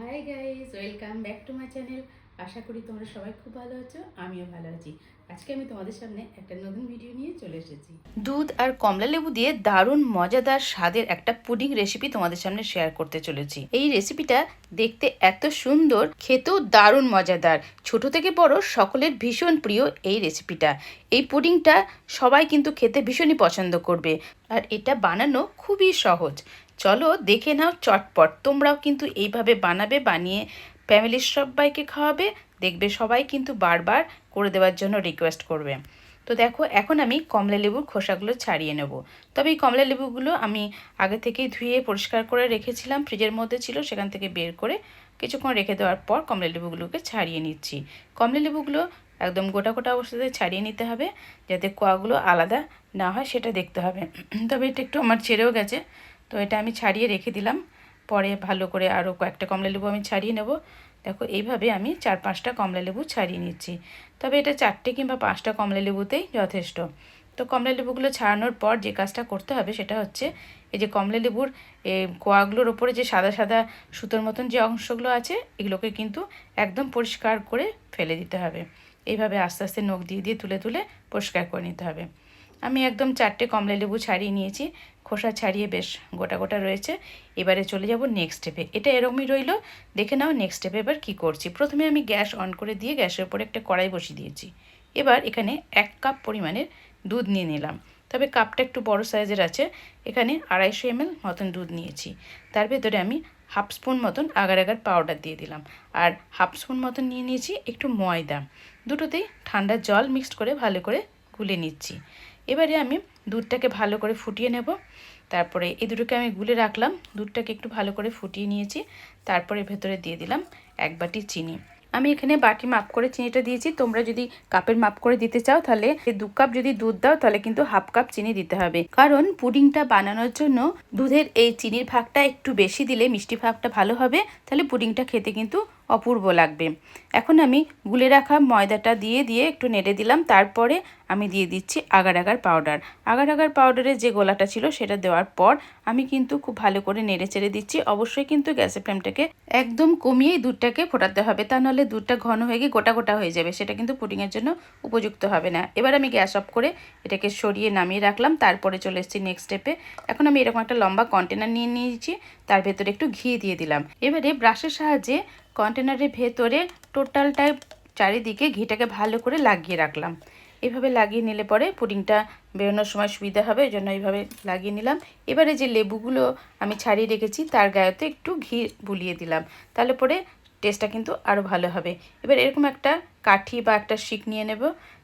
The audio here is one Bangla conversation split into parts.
Hi guys welcome back to my channel আশা করি তোমরা সবাই খুব ভালো আছো, আমিও ভালো আছি। আজকে আমি তোমাদের সামনে একটা নতুন ভিডিও নিয়ে চলে এসেছি। দুধ আর কমলা লেবু দিয়ে দারুণ মজাদার স্বাদের একটা পুডিং রেসিপি তোমাদের সামনে শেয়ার করতে চলেছি। এই রেসিপিটা দেখতে এত সুন্দর, খেতেও দারুণ মজাদার। ছোট থেকে বড় সকলের ভীষণ প্রিয় এই রেসিপিটা এই পুডিংটা সবাই কিন্তু খেতে ভীষণই পছন্দ করবে। আর এটা বানানো খুবই সহজ। চলো দেখে নাও চটপট। তোমরাও কিন্তু এইভাবে বানাবে, বানিয়ে ফ্যামিলির সবাইকে খাওয়াবে, দেখবে সবাই কিন্তু বারবার করে দেওয়ার জন্য রিকোয়েস্ট করবে। তো দেখো, এখন আমি কমলা লেবুর খোসাগুলো ছাড়িয়ে নেব। তবে এই কমলা লেবুগুলো আমি আগে থেকেই ধুয়ে পরিষ্কার করে রেখেছিলাম। ফ্রিজের মধ্যে ছিল, সেখান থেকে বের করে কিছুক্ষণ রেখে দেওয়ার পর কমলা লেবুগুলোকে ছাড়িয়ে নিচ্ছি। কমলা লেবুগুলো একদম গোটা গোটা অবস্থাতে ছাড়িয়ে নিতে হবে, যাতে কোয়াগুলো আলাদা না হয়, সেটা দেখতে হবে। তবে এটা একটু আমার ছেড়েও গেছে। তো এটা আমি ছাড়িয়ে রেখে দিলাম। পরে ভালো করে আরও কয়েকটা কমলা লেবু আমি ছাড়িয়ে নেব। দেখো, এইভাবে আমি চার পাঁচটা কমলা লেবু ছাড়িয়ে নিচ্ছি। তবে এটা চারটে কিংবা পাঁচটা কমলা লেবুতেই যথেষ্ট। তো কমলা লেবুগুলো ছাড়ানোর পর যে কাজটা করতে হবে সেটা হচ্ছে, এই যে কমলা লেবুর কোয়াগুলোর ওপরে যে সাদা সাদা সুতোর মতন যে অংশগুলো আছে, এগুলোকে কিন্তু একদম পরিষ্কার করে ফেলে দিতে হবে। এইভাবে আস্তে আস্তে নখ দিয়ে দিয়ে তুলে তুলে পরিষ্কার করে নিতে হবে। আমি একদম চারটে কমলা লেবু ছাড়িয়ে নিয়েছি। খোসা ছাড়িয়ে বেশ গোটা গোটা রয়েছে। এবারে চলে যাব নেক্সট স্টেপে এটা এরকমই রইল, দেখে নাও নেক্সট স্টেপে এবার কী করছি। প্রথমে আমি গ্যাস অন করে দিয়ে গ্যাসের উপরে একটা কড়াই বসিয়ে দিয়েছি। এবার এখানে এক কাপ পরিমাণের দুধ নিয়ে নিলাম। তবে কাপটা একটু বড় সাইজের আছে। এখানে আড়াইশো এমএল মতন দুধ নিয়েছি। তার ভেতরে আমি হাফ স্পুন মতন আগার আগার পাউডার দিয়ে দিলাম। আর হাফ স্পুন মতন নিয়ে নিয়েছি একটু ময়দা। দুটোতেই ঠান্ডা জল মিক্সড করে ভালো করে গুলে নিচ্ছি। এবারে আমি দুধটাকে ভালো করে ফুটিয়ে নেব। তারপরে এই দুটোকে আমি গুলে রাখলাম। দুধটাকে একটু ভালো করে ফুটিয়ে নিয়েছি। তারপরে ভেতরে দিয়ে দিলাম এক বাটি চিনি। আমি এখানে বাটি মাপ করে চিনিটা দিয়েছি। তোমরা যদি কাপের মাপ করে দিতে চাও তাহলে দু কাপ যদি দুধ দাও তাহলে কিন্তু হাফ কাপ চিনি দিতে হবে। কারণ পুডিংটা বানানোর জন্য দুধের এই চিনির ভাগটা একটু বেশি দিলে মিষ্টি ভাগটা ভালো হবে। তাহলে পুডিংটা খেতে কিন্তু অপূর্ব লাগবে। এখন আমি গুলে রাখা ময়দাটা দিয়ে দিয়ে একটু নেড়ে দিলাম। তারপরে আমি দিয়ে দিচ্ছি agar agar powder agar agar পাউডারের যে গোলাটা ছিল সেটা দেওয়ার পর আমি কিন্তু খুব ভালো করে নেড়ে চেড়ে দিচ্ছি। অবশ্যই কিন্তু গ্যাসের ফ্লেমটাকে একদম কমিয়েই দুধটাকে ফোটাতে হবে। তা নাহলে দুধটা ঘন হয়ে গিয়ে গোটা গোটা হয়ে যাবে। সেটা কিন্তু পুডিংয়ের জন্য উপযুক্ত হবে না। এবার আমি গ্যাস অফ করে এটাকে সরিয়ে নামিয়ে রাখলাম। তারপরে চলে এসেছি নেক্সট স্টেপে এখন আমি এরকম একটা লম্বা কন্টেনার নিয়ে নিয়েছি। তার ভেতরে একটু ঘি দিয়ে দিলাম। এবারে ব্রাশের সাহায্যে কন্টেনারের ভেতরে টোটালটায় চারিদিকে ঘিটাকে ভালো করে লাগিয়ে রাখলাম। এভাবে লাগিয়ে নিলে পরে পুডিংটা বেরোনোর সময় সুবিধা হবে ওই জন্য এইভাবে লাগিয়ে নিলাম। এবারে যে লেবুগুলো আমি ছাড়িয়ে রেখেছি, তার গায়েতে একটু ঘি বুলিয়ে দিলাম, তাহলে পরে টেস্টটা কিন্তু আরও ভালো হবে। এবার এরকম একটা কাঠি বা একটা শিক নিয়ে নেব,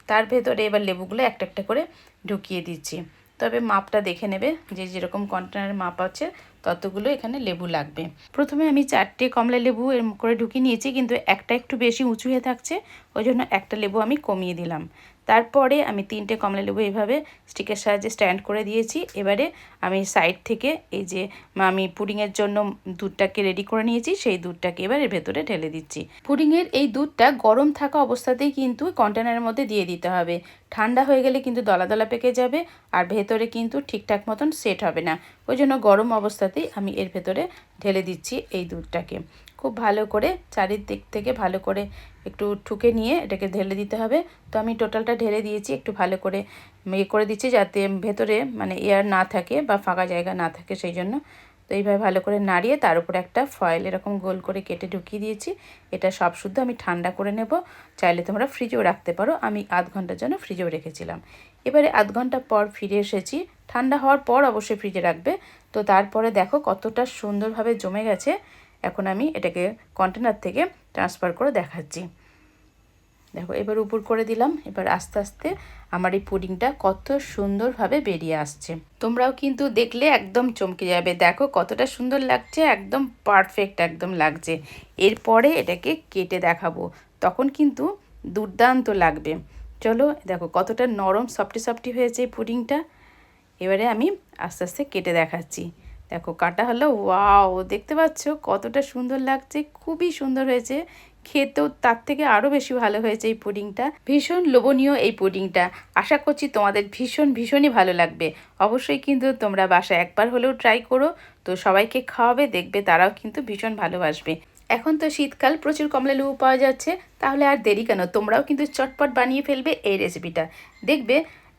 তার ভেতরে এবার লেবুগুলো একটা একটা করে ঢুকিয়ে দিচ্ছি। তবে মাপটা দেখে নেবে, যে যেরকম কন্টেনারের মাপ আছে, ততগুলো এখানে লেবু লাগবে। প্রথমে আমি চারটে কমলা লেবু এর করে ঢুকিয়ে নিয়েছি, কিন্তু একটা একটু বেশি উঁচু হয়ে থাকছে, ওই জন্য একটা লেবু আমি কমিয়ে দিলাম। তারপরে আমি তিনটে কমলা লেবু এইভাবে স্টিকের সাহায্যে স্ট্যান্ড করে দিয়েছি। এবারে আমি সাইড থেকে এই যে আমি পুডিংয়ের জন্য দুধটাকে রেডি করে নিয়েছি, সেই দুধটাকে এবার ভেতরে ঢেলে দিচ্ছি। পুডিংয়ের এই দুধটা গরম থাকা অবস্থাতেই কিন্তু কন্টেনারের মধ্যে দিয়ে দিতে হবে। ঠান্ডা হয়ে গেলে কিন্তু দলা দলা পেকে যাবে আর ভেতরে কিন্তু ঠিকঠাক মতন সেট হবে না। ওই জন্য গরম অবস্থাতেই আমি এর ভেতরে ঢেলে দিচ্ছি এই দুধটাকে। খুব ভালো করে চারিদিক থেকে ভালো করে একটু ঠুকে নিয়ে এটাকে ঢেলে দিতে হবে। তো আমি টোটালটা ঢেলে দিয়েছি, একটু ভালো করে ইয়ে করে দিচ্ছি যাতে ভেতরে মানে এয়ার না থাকে বা ফাঁকা জায়গা না থাকে সেই জন্য। তো এইভাবে ভালো করে নাড়িয়ে তার উপরে একটা ফয়েল এরকম গোল করে কেটে ঢুকিয়ে দিয়েছি। এটা সব শুদ্ধ, আমি ঠান্ডা করে নেব। চাইলে তোমরা ফ্রিজেও রাখতে পারো। আমি আধ ঘণ্টার জন্য ফ্রিজেও রেখেছিলাম। এবারে আধ ঘণ্টা পর ফিরে এসেছি। ঠান্ডা হওয়ার পর অবশ্যই ফ্রিজে রাখবে। তো তারপরে দেখো কতটা সুন্দরভাবে জমে গেছে। এখন আমি এটাকে কন্টেনার থেকে ট্রান্সফার করে দেখাচ্ছি। দেখো, এবার উপর করে দিলাম। এবার আস্তে আস্তে আমার এই পুডিংটা কত সুন্দরভাবে বেরিয়ে আসছে। তোমরাও কিন্তু দেখলে একদম চমকে যাবে। দেখো, কতটা সুন্দর লাগছে, একদম পারফেক্ট একদম লাগছে। এরপরে এটাকে কেটে দেখাবো। তখন কিন্তু দুর্দান্ত লাগবে। চলো, দেখো, কতটা নরম সফটি সফটি হয়েছে এই পুডিংটা। এবারে আমি আস্তে আস্তে কেটে দেখাচ্ছি। দেখো, কাটা হলো ওয়াও দেখতে পাচ্ছ কতটা সুন্দর লাগছে, খুবই সুন্দর হয়েছে। খেতেও তার থেকে আরও বেশি ভালো হয়েছে এই পুডিংটা। ভীষণ লোভনীয় এই পুডিংটা। আশা করছি তোমাদের ভীষণ, ভীষণই ভালো লাগবে। অবশ্যই কিন্তু তোমরা বাসায় একবার হলেও ট্রাই করো। তো সবাইকে খাওয়াবে, দেখবে তারাও কিন্তু ভীষণ ভালোবাসবে। এখন তো শীতকাল, প্রচুর কমলা লেবু পাওয়া যাচ্ছে। তাহলে আর দেরি কেন? তোমরাও কিন্তু চটপট বানিয়ে ফেলবে এই রেসিপিটা দেখবে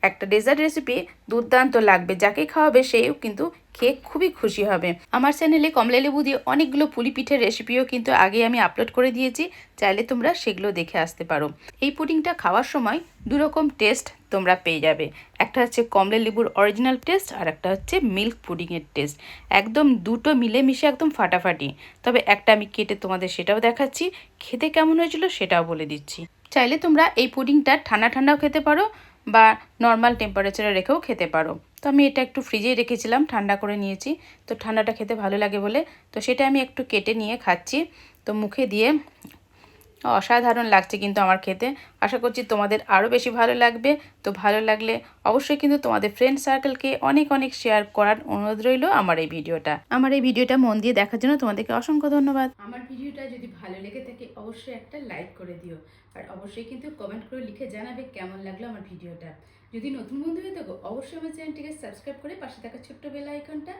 একটা ডেজার্ট রেসিপি দুর্দান্ত লাগবে, যাকে খাওয়াবে সেও কিন্তু খেয়ে খুবই খুশি হবে। আমার চ্যানেলে কমলা লেবু দিয়ে অনেকগুলো পুলি পিঠের রেসিপিও কিন্তু আগে আমি আপলোড করে দিয়েছি, চাইলে তোমরা সেগুলো দেখে আসতে পারো। এই পুডিংটা খাওয়ার সময় দুরকম টেস্ট তোমরা পেয়ে যাবে। একটা হচ্ছে কমলা লেবুর অরিজিনাল টেস্ট আর একটা হচ্ছে মিল্ক পুডিংয়ের টেস্ট একদম দুটো মিলেমিশে একদম ফাটাফাটি। তবে একটা আমি কেটে তোমাদের সেটাও দেখাচ্ছি, খেতে কেমন হয়েছিল সেটাও বলে দিচ্ছি। চাইলে তোমরা এই পুডিংটা ঠান্ডা ঠান্ডাও খেতে পারো বা নর্মাল টেম্পারেচারে রেখেও খেতে পারো। তো আমি এটা একটু ফ্রিজেই রেখেছিলাম, ঠান্ডা করে নিয়েছি। তো ঠান্ডাটা খেতে ভালো লাগে বলে। তো সেটা আমি একটু কেটে নিয়ে খাচ্ছি। তো মুখে দিয়ে অসাধারণ লাগছে কিন্তু আমার খেতে। আশা করছি তোমাদের আরও বেশি ভালো লাগবে। তো ভালো লাগলে অবশ্যই কিন্তু তোমাদের ফ্রেন্ড সার্কেলকে অনেক অনেক শেয়ার করার অনুরোধ রইল আমার এই ভিডিওটা। আমার এই ভিডিওটা মন দিয়ে দেখার জন্য তোমাদেরকে অসংখ্য ধন্যবাদ। আমার ভিডিওটা যদি ভালো লেগে থাকে অবশ্যই একটা লাইক করে দিও। আর অবশ্যই কিন্তু কমেন্ট করে লিখে জানাবে কেমন লাগল আমার ভিডিওটা। যদি নতুন বন্ধু হয়ে থাকো, অবশ্যই আমার চ্যানেলটিকে সাবস্ক্রাইব করে পাশে থাকা ছোট্ট বেল আইকনটা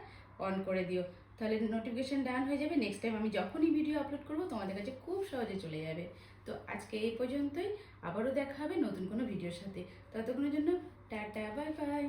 অন করে দিও। তাহলে নোটিফিকেশান ডান হয়ে যাবে। নেক্সট টাইম আমি যখনই ভিডিও আপলোড করব, তোমাদের কাছে খুব সহজে চলে যাবে। তো আজকে এই পর্যন্তই। আবারও দেখা হবে নতুন কোনো ভিডিওর সাথে। ততক্ষণের জন্য টাটা বাই বাই